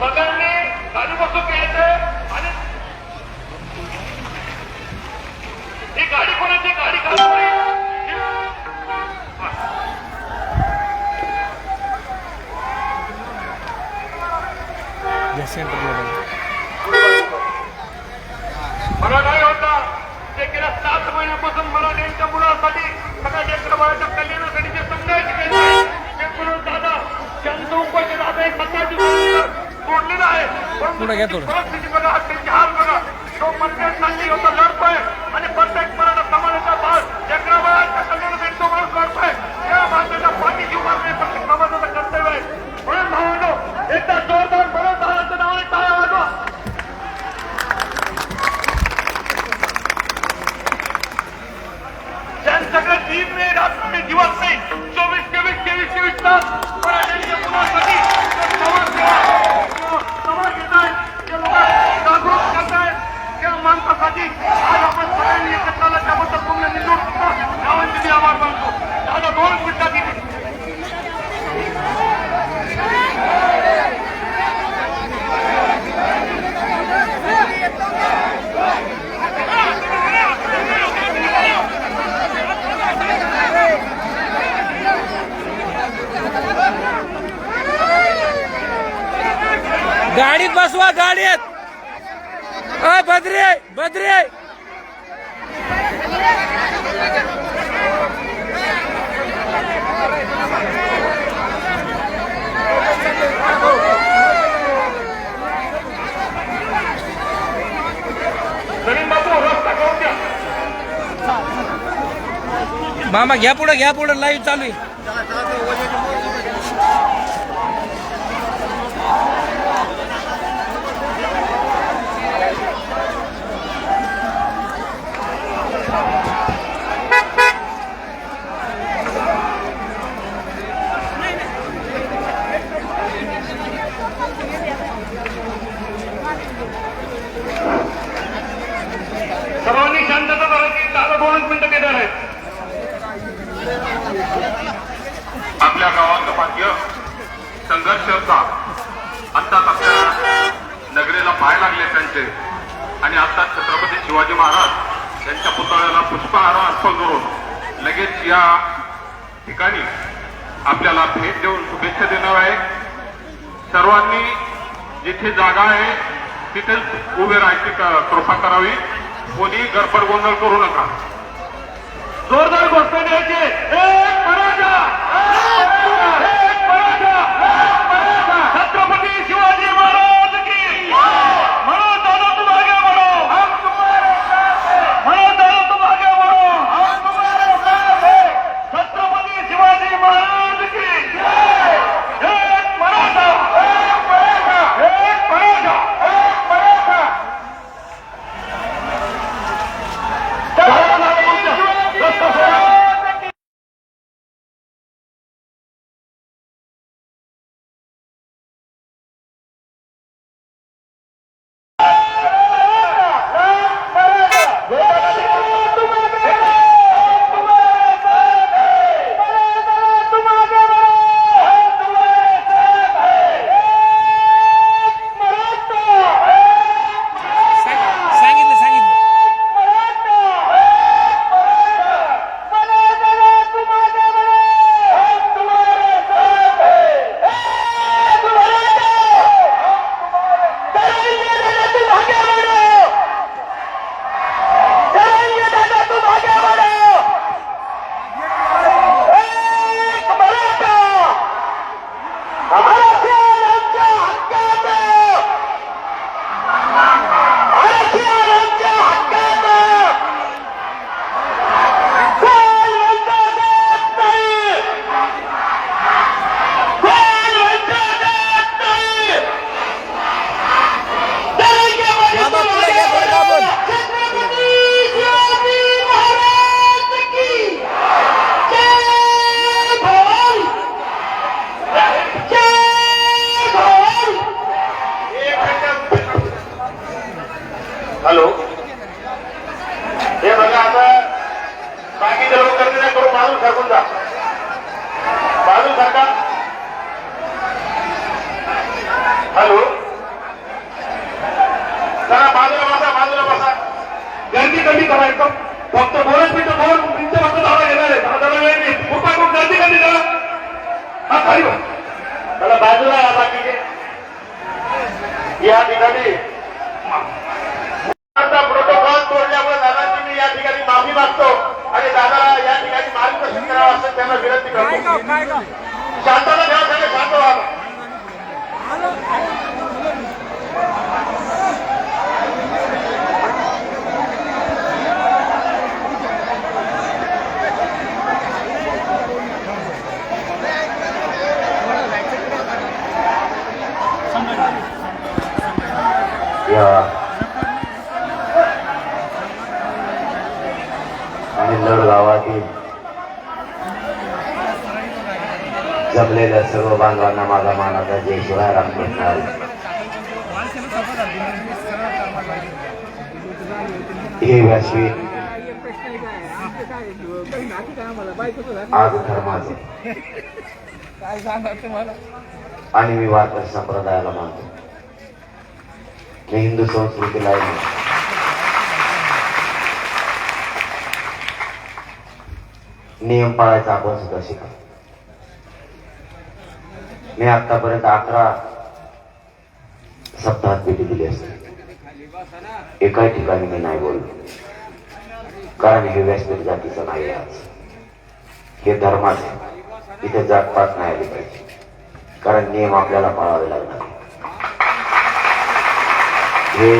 सगळ्यांनी गाडी बसून घ्यायचं आणि ही गाडी कोणाची? गाडी खाली मला नाही होता. ते गेल्या सात महिन्यापासून मराठ्यांच्या मुलासाठी सगळ्या लेकरबाळाच्या कल्याणासाठी जे संघर्ष केले ते म्हणून दादा त्यांचं उपाय दादा एक पुढे घ्या त्यांची थोडं. आणि प्रत्येक मराठा समाजाचा भाग लेकरबाळाच्या कल्याणासाठी तो माणूस लढतोय त्या माणसाच्या पाठीशी उभारणे प्रत्येक समाजाचं कर्तव्य आहे. म्हणून भावनो एकदा जोरदार बद्री बद्री. मामा घ्या पुढे घ्या पुढे लाईव्ह चालू आहे. आपल्या गावात भाग्य संघर्ष होता आत्ताच आपल्या नगरीला पाय लागले त्यांचे. आणि आता छत्रपती शिवाजी महाराज यांच्या पुतळ्याला पुष्पहार अर्पण करून लगेच या ठिकाणी आपल्याला भेट देऊन शुभेच्छा देणार आहे. सर्वांनी जिथे जागा आहे तिथेच उभे राहायची कृपा करावी. कोणी गडबड गोंधळ करू नका. जोरदार घोषणा द्यायची. बाजूला या बाकीचे. या ठिकाणी. प्रोटोकॉल तोडल्यामुळे दादांची मी या ठिकाणी माफी मागतो आणि दादाला या ठिकाणी मार्गदर्शन करावं असं त्यांना विनंती करतो. या. निंदड गावातील जमलेल्या सर्व बांधवांना माझा मानाचा जय शिवाय रामकृष्ण. हे व्यासपीठ आज धर्माचे. काय सांगा तुम्हाला? आणि मी वारकरी संप्रदायाला मानतो. मी हिंदू संस्कृतीला आहे नियम पाळायचा आपण सुद्धा शिका. मी आतापर्यंत अकरा सप्ताहात भेटी दिली असते. एकाही ठिकाणी मी नाही बोललो. कारण हे व्यासपीठ जातीचं नाही आज. हे धर्माचे इथे जातपात नाही आली पाहिजे. कारण नियम आपल्याला पाळावे लागणार. हे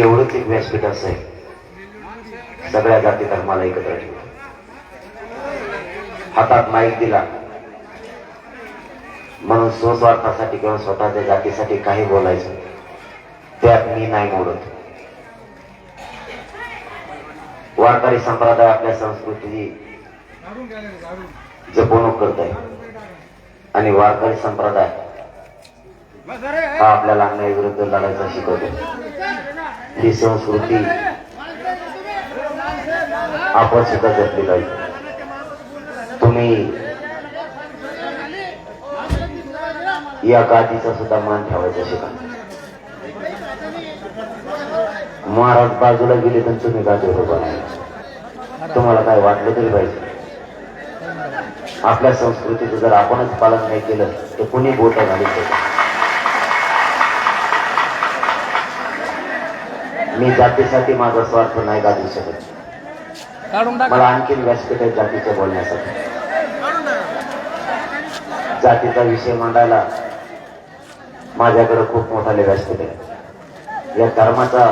एवढंच एक व्यासपीठ असं आहे. सगळ्या जाती धर्माला एकत्र ठेवा. हातात माईक दिला. म्हणून स्वस्वार्थासाठी किंवा स्वतःच्या जातीसाठी काही बोलायचं त्यात मी नाही मोडत. वारकरी संप्रदाय आपल्या संस्कृतीची जपवणूक करत आहे. आणि वारकरी संप्रदाय हा आपल्याला अन्यायाविरुद्ध लढायचा शिकवतो. ही संस्कृती आपण सुद्धा जपली पाहिजे. तुम्ही या गादीचा सुद्धा मान ठेवायचा शिका. महाराज बाजूला गेले तर तुम्ही गादीवर उभा तुम्हाला काय वाटलं तरी पाहिजे. आपल्या संस्कृतीचं जर आपणच पालन नाही केलं तर कुणी बोट घालू शकतो मी जातीसाठी माझा स्वार्थ नाही गाजू शकत. मला आणखीन व्यासपीठ आहे जातीच्या बोलण्यासाठी. जातीचा विषय मांडायला माझ्याकडे खूप मोठाले व्यासपीठ आहे. या धर्माचा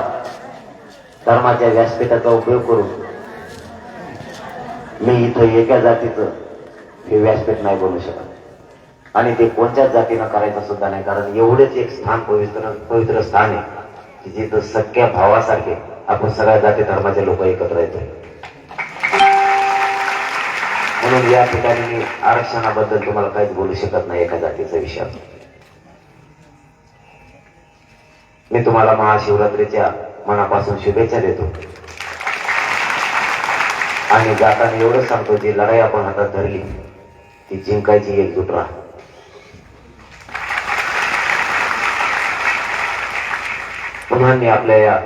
धर्माच्या व्यासपीठाचा उपयोग करून मी इथं एका जातीचं हे व्यासपीठ नाही बोलू शकत. आणि ते कोणत्याच जातीनं करायचं सुद्धा नाही कारण एवढेच एक स्थान पवित्र पवित्र स्थान आहे. की जिथं सख्या भावासारखे आपण सगळ्या जाती धर्माचे लोक एकत्र येतो म्हणून या ठिकाणी मी आरक्षणाबद्दल तुम्हाला काहीच बोलू शकत नाही एका जातीचा विषय मी तुम्हाला महाशिवरात्रीच्या मनापासून शुभेच्छा देतो. आणि जाताना एवढंच सांगतो जी लढाई आपण हातात धरली ती जिंकायची एकजूट राहा. पुन्हा आपल्या या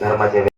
धर्माच्या